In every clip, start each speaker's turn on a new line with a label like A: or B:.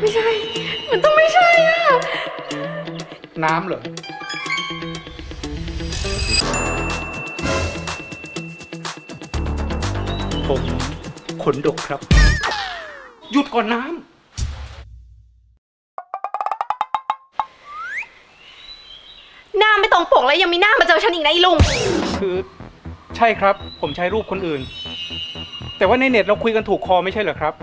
A: ไม่ใช่ มันต้องไม่ใช่อะ
B: น้ำเหรอ ผมขนดกครับ หยุดก่อนน้
A: หน้าไม่ตรงปกแล้วยังมีหน้ามาเจอฉันอีกนะไอ้ลุงำ
B: คือ ใช่ครับ ผมใช้รูปคนอื่น แต่ว่าในเน็ตเราคุยกันถูกคอไม่ใช่เหรอครับ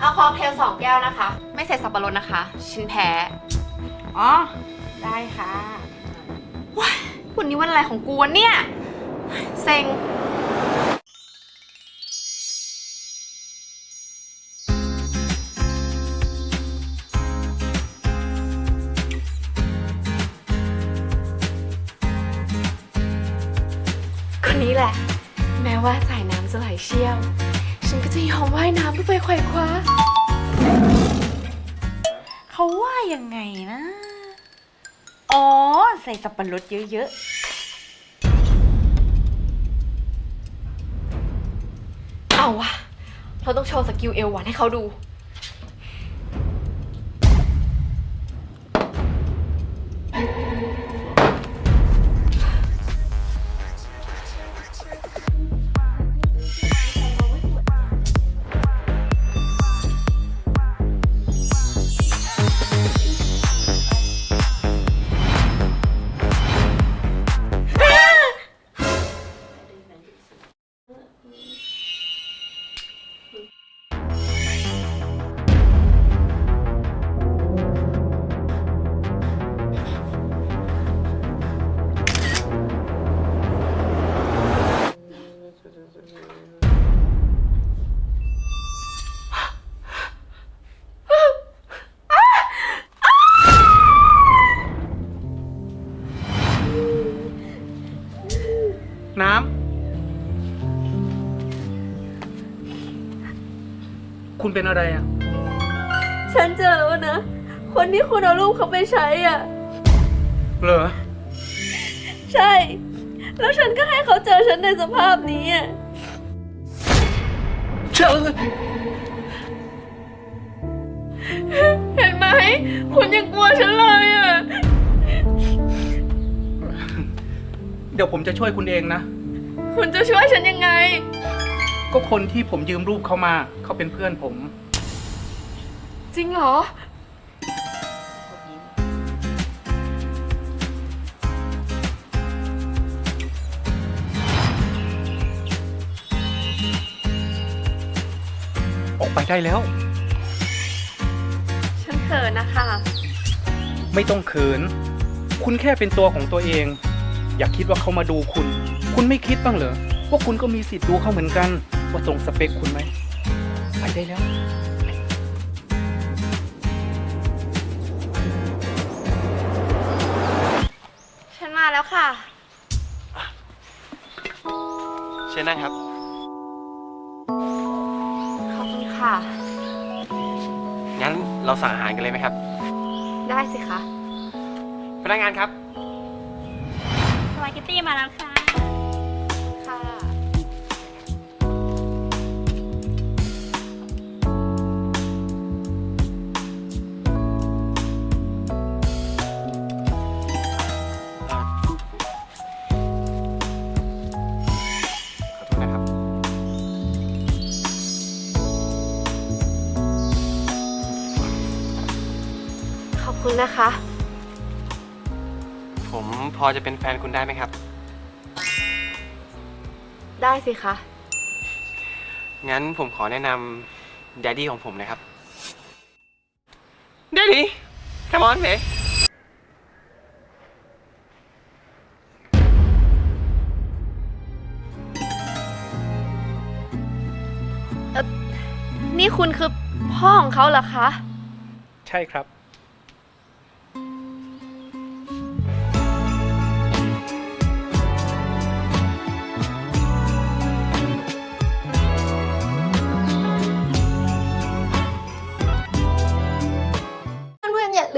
A: เอาคอเคลสองแก้วนะคะ ไม่ใส่สับปะรดนะคะฉันแพ้
C: อ๋อ ได้ค่ะ
A: วันนี้วันอะไรของกูวะเนี่ย เซ็ง คนนี้แหละ แม้ว่าสายน้ำจะไหลเชี่ยว ฉันก็จะยอมว่ายน้ำเพื่อไปไขว่คว้า
C: เขาว่ายังไงนะ อ๋อ ใส่สับปะรดเยอะๆ
A: เอาวะเราต้องโชว์สกิลเอวหวานให้เขาดู
B: น้ำ คุณเป็นอะไรอะ
A: ฉันเจอแล้วนะ คนที่คุณเอารูปเขาไปใช้อะ
B: เหรอ
A: ใช่ แล้วฉันก็ให้เขาเจอฉันในสภาพนี้อะ
B: เชื่อ
A: เห็นไหม คุณยังกลัวฉันเลยอะ
B: ดี๋ยวผมจะช่วยคุณเองนะ
A: คุณจะช่วยฉันยังไง
B: ก็คนที่ผมยืมรูปเขามาเขาเป็นเพื่อนผม
A: จริงเหรอ
B: ออกไปได้แล้ว
A: ฉันเขินนะคะ
B: ไม่ต้องเขิน คุณแค่เป็นตัวของตัวเอง อย่าคิดว่าเขามาดูคุณ คุณไม่คิดบ้างเหรอว่าคุณก็มีสิทธิ์ดูเขาเหมือนกัน ว่าตรงสเปคคุณไหมไปได้แล้ว
A: ฉันมาแล้วค่ะ
D: เชิญนะครับ
A: ขอบคุณค่ะ
D: งั้นเราสั่งอาหารกันเลยไหมครับ
A: ได้สิคะ
D: พนักงานครับ
C: ๆสปา เกตตี้มาแล้วค่ะ
A: ค่ะ
D: เอ่อขอโทษนะครับ
A: ขอบคุณนะคะ
D: ผมพอจะเป็นแฟนคุณได้ไหมครับ
A: ได้สิคะ
D: งั้นผมขอแนะนำ d ดดดี้ของผมนะครับ d ดดดี้ come on babe
A: นี่คุณคือพ่อของเขาเหรอคะ
B: ใช่ครับ